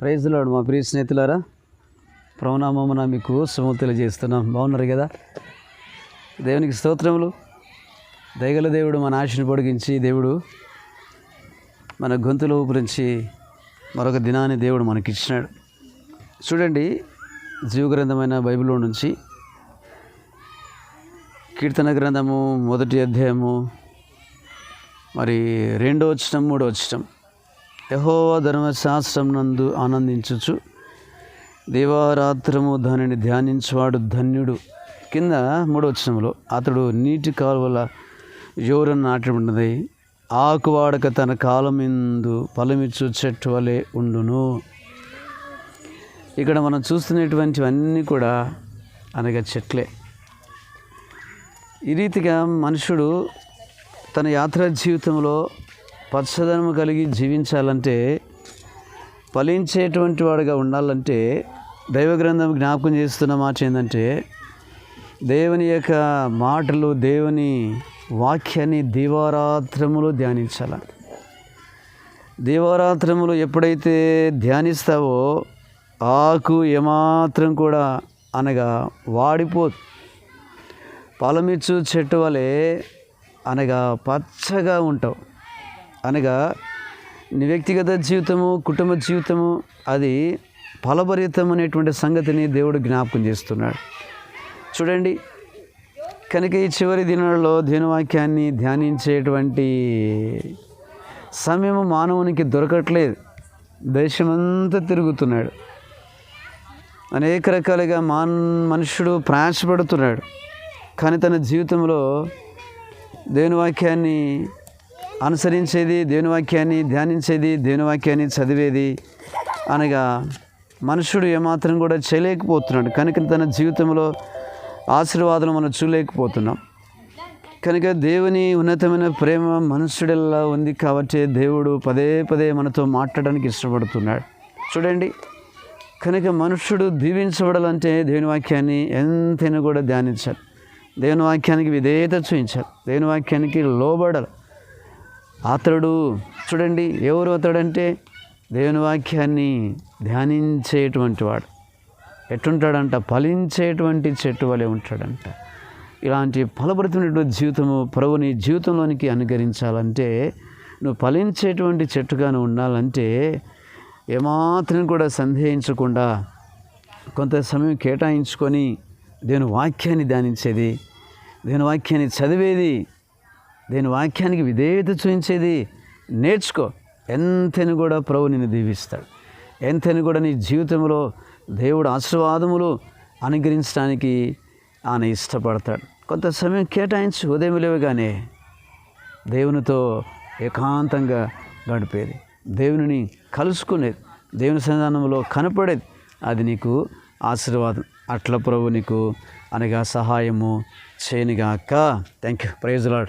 ప్రైజ్లాడు మా ప్రియ స్నేహితులారా. ప్రవణామమున మీకు శుభం తెలియజేస్తున్నాం. బాగున్నారు కదా? దేవునికి స్తోత్రములు. దయగల దేవుడు మన ఆశను పొడిగించి దేవుడు మన గొంతులో ఊపిరించి మరొక దినాన్ని దేవుడు మనకిచ్చినాడు. చూడండి జీవగ్రంథమైన బైబిల్లో నుంచి కీర్తన గ్రంథము మొదటి అధ్యాయము మరి రెండో వచ్చటం మూడో వచ్చటం యహోవ ధర్మశాస్త్రం నందు ఆనందించచ్చు దేవారాత్రము దానిని ధ్యానించువాడు ధన్యుడు. కింద మూడవచనంలో అతడు నీటి కాలువల యోరను నాటబడినది. ఆకువాడక తన కాలం ఎందు ఫలమిచ్చు చెట్టు వలె ఉండును. ఇక్కడ మనం చూస్తున్నటువంటివన్నీ కూడా అనగా చెట్లే. ఈ రీతిగా మనుషుడు తన యాత్రా జీవితంలో పచ్చదనము కలిగి జీవించాలంటే ఫలించేటువంటి వాడుగా ఉండాలంటే దైవ గ్రంథం జ్ఞాపకం చేస్తున్న మాట ఏంటంటే దేవుని యొక్క మాటలు దేవుని వాక్యాన్ని దీవారాత్రములు ధ్యానించాల. దీవారాత్రములు ఎప్పుడైతే ధ్యానిస్తావో ఆకు ఏమాత్రం కూడా అనగా వాడిపోదు. పలమిచ్చు చెట్టు వలె అనగా పచ్చగా ఉంటావు. అనగా నీ వ్యక్తిగత జీవితము కుటుంబ జీవితము అది ఫలభరితం అనేటువంటి సంగతిని దేవుడు జ్ఞాపకం చేస్తున్నాడు. చూడండి కనుక ఈ చివరి దినాల్లో దినవాక్యాన్ని ధ్యానించేటువంటి సమయం మానవునికి దొరకట్లేదు. దేశమంతా తిరుగుతున్నాడు. అనేక రకాలుగా మాన్ మనుషుడు ప్రయాసపడుతున్నాడు. కానీ తన జీవితంలో దేవుని వాక్యాన్ని అనుసరించేది దేవుని వాక్యాన్ని ధ్యానించేది దేవుని వాక్యాన్ని చదివేది. అనగా మనుషుడు ఏమాత్రం కూడా చేయలేకపోతున్నాడు. కనుక తన జీవితంలో ఆశీర్వాదం మనం చూడలేకపోతున్నాం. కనుక దేవుని ఉన్నతమైన ప్రేమ మనుషుడిలా ఉంది కాబట్టి దేవుడు పదే పదే మనతో మాట్లాడడానికి ఇష్టపడుతున్నాడు. చూడండి కనుక మనుషుడు దీవించబడాలంటే దేవుని వాక్యాన్ని ఎంతైనా కూడా ధ్యానించాలి. దేవుని వాక్యానికి విధేయత చూపించాలి. దేవుని వాక్యానికి లోబడాలి. అతడు చూడండి ఎవరు అతడంటే? దేవుని వాక్యాన్ని ధ్యానించేటువంటి వాడు. ఎట్టుంటాడంట ఫలించేటువంటి చెట్టు వలె ఉంటాడంట. ఇలాంటి ఫలభరితమైనటువంటి జీవితము ప్రభుని జీవితంలోనికి అనుకరించాలంటే నువ్వు ఫలించేటువంటి చెట్టుగాను ఉండాలంటే ఏమాత్రం కూడా సందేహించకుండా కొంత సమయం కేటాయించుకొని దేవుని వాక్యాన్ని ధ్యానించేది దేవుని వాక్యాన్ని చదివేది దేని వాక్యానికి విధేయత చూపించేది నేర్చుకో. ఎంతని కూడా ప్రభు నిన్ను దీవిస్తాడు. ఎంతని కూడా నీ జీవితంలో దేవుడు ఆశీర్వాదములు అనుగ్రహించడానికి ఆయన ఇష్టపడతాడు. కొంత సమయం కేటాయించి ఉదయం లేవగానే దేవునితో ఏకాంతంగా గడిపేది. దేవునిని కలుసుకునేది. దేవుని సన్నిధానంలో కనపడేది. అది నీకు ఆశీర్వాదం. అట్ల ప్రభు నీకు అనగా సహాయము చేయనిగాక. Thank you praise lord